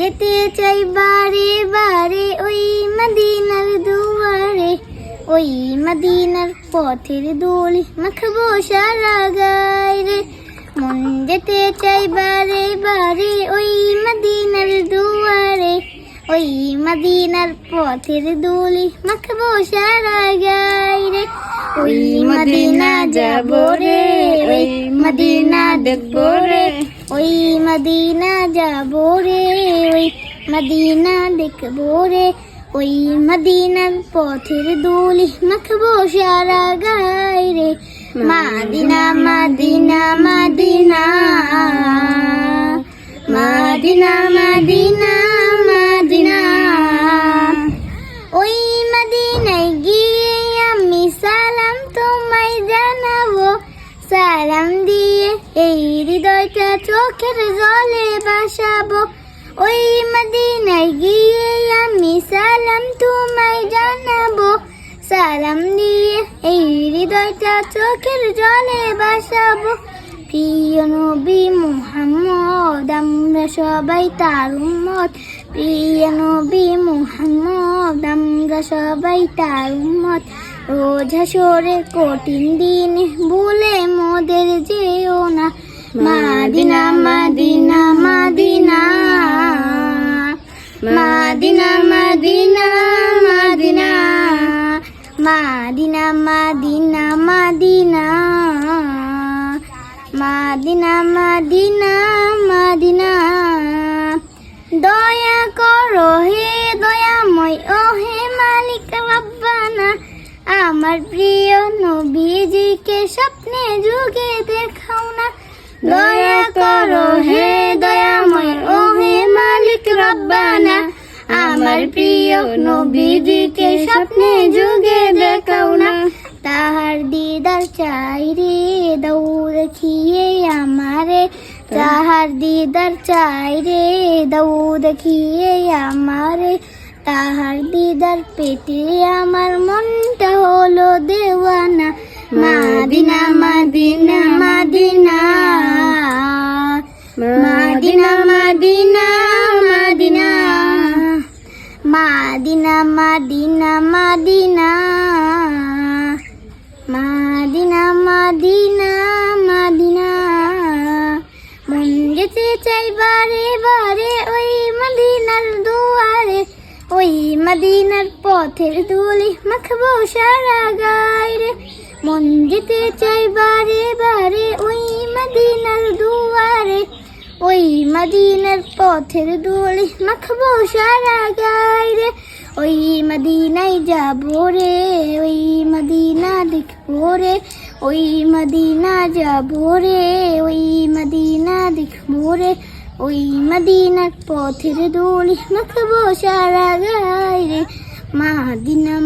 যেতে চাই বারে বারে, ওই মদিনার দুয়ারে, ওই মদিনার পথের দোলি মাখবো সারা গায়। রে মন যেতে চাই বারে বারে, ওই মদিনার দুয়ারে, ওই মদিনার পথের দোলি মাখবো সারা গায়। রে ওই মদিনা যাব রে, ওই মদিনা দেখব রে ওই মদিনা যাব রে, ওই মদিনা দেখব রে। ওই মদিনার পথের দোলি মাখবো সারা গায় রে। মাদিনা মাদিনা মাদিনা মাদিনা মাদিনা। সালাম দিয়ে এই হৃদয়টা চোখের জলে বাসাবো ওই মদিনায় গিয়ে আমি সালাম তোমায় জানাব। সালাম দিয়ে এই হৃদয়টা চোখের জলে বাসাবো প্রিয় নবী মুহাম্মদ, আমরা সবাই তার উম্মত। প্রিয় নবী মুহাম্মদ, আমরা সবাই তার উম্মত। রোজ হাসরে কঠিন দিন, ভুলে মোদের যেও না। মাদিনা মাদিনা মাদিনা। মাদিনা মাদিনা মাদিনা। মাদিনা মাদিনা মাদিনা। মাদিনা মাদিনা। আমার প্রিয় নবীজিকে স্বপ্নে যুগে দেখাও না। দয়া করো হে দয়াময় ও হে মালিক রব্বানা। আমার প্রিয় নবীজিকে স্বপ্নে যুগে দেখাও না। তাহার দিদার চাই রে দৌ দেখিয়ে আমারে। তাহার দিদার চাই রে দৌ দেখিয়ে আমারে। তাহার দিদার পেটে আমার মনটা হলো দেওয়ানা মাদিনা মাদিনা মাদিনা। মাদিনা মাদিনা মাদিনা। মাদিনা মাদিনা মাদিনা। মাদিনা পথের দুলি মাখবো সারা গায় রে মন যেতে চাই বারে বারে ওই মদিনার দুয়ারে। ওই মদিনার পথের দুলি মাখবো গায় রে ওই মদিনায় যাব রে, ওই মদিনা দেখব রে। ওই মদিনা যাব রে, ওই মদিনা দেখব রে। ওই মদিনার পথের দোলি মাখবো গায় 妈妈今天